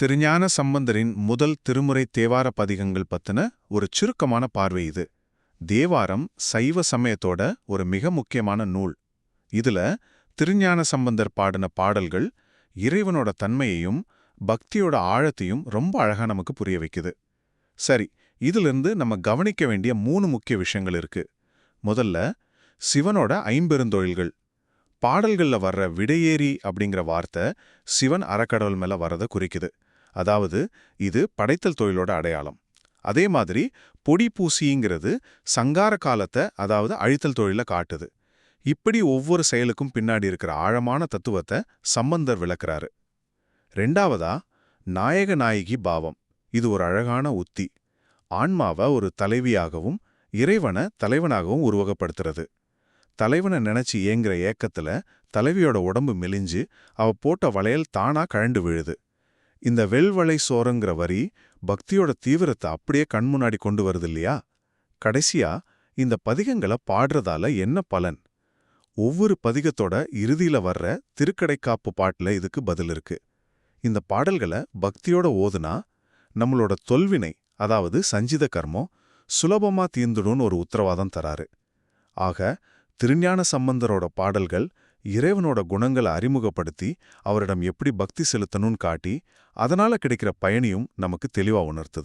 திருஞான சம்பந்தரின் முதல் திருமுறை தேவார பதிகங்கள் பத்தின ஒரு சுருக்கமான பார்வை இது. தேவாரம் சைவ சமயத்தோட ஒரு மிக முக்கியமான நூல். இதுல திருஞான சம்பந்தர் பாடின பாடல்கள் இறைவனோட தன்மையையும் பக்தியோட ஆழத்தையும் ரொம்ப அழகா நமக்கு புரிய வைக்குது. சரி இதிலிருந்து நம்ம கவனிக்க வேண்டிய மூணு முக்கிய விஷயங்கள் இருக்கு. முதல்ல சிவனோட ஐம்பெருந்தொழில்கள். பாடல்கள்ல வர்ற விடையேறி அப்படிங்கிற வார்த்தை சிவன் அறக்கடவுள் மேல வர்றதை குறிக்குது. அதாவது இது படைத்தல் தொழிலோட அடையாளம். அதே மாதிரி பொடி பூசிங்கிறது சங்கார காலத்தை அதாவது அழித்தல் தொழிலை காட்டுது. இப்படி ஒவ்வொரு செயலுக்கும் பின்னாடி இருக்கிற ஆழமான தத்துவத்தை சம்பந்தர் விளக்குறாரு. ரெண்டாவதா நாயக நாயகி பாவம். இது ஒரு அழகான உத்தி. ஆன்மாவை ஒரு தலைவியாகவும் இறைவனை தலைவனாகவும் உருவகப்படுத்துறது. தலைவனை நினைச்சு ஏங்குற ஏக்கத்துல தலைவியோட உடம்பு மெலிஞ்சு அவ போட்ட வளையல் தானா கழண்டு விழுது. இந்த வெள்வளை சோறுங்கிற வரி பக்தியோட தீவிரத்தை அப்படியே கண் முன்னாடி கொண்டு வருது இல்லையா? கடைசியா இந்த பதிகங்களை பாடுறதால என்ன பலன்? ஒவ்வொரு பதிகத்தோட இறுதியில வர்ற திருக்கடைக்காப்பு பாட்டுல இதுக்கு பதில் இருக்கு. இந்த பாடல்களை பக்தியோட ஓதுனா நம்மளோட தொல்வினை அதாவது சஞ்சித கர்மம் சுலபமா தீர்ந்துடும் ஒரு உத்தரவாதம் தராரு. ஆக திருஞான சம்பந்தரோட பாடல்கள் இறைவனோட குணங்களை அறிமுகப்படுத்தி அவரிடம் எப்படி பக்தி செலுத்தணும்னு காட்டி அதனால கிடைக்கிற பயனையும் நமக்கு தெளிவா உணர்த்துது.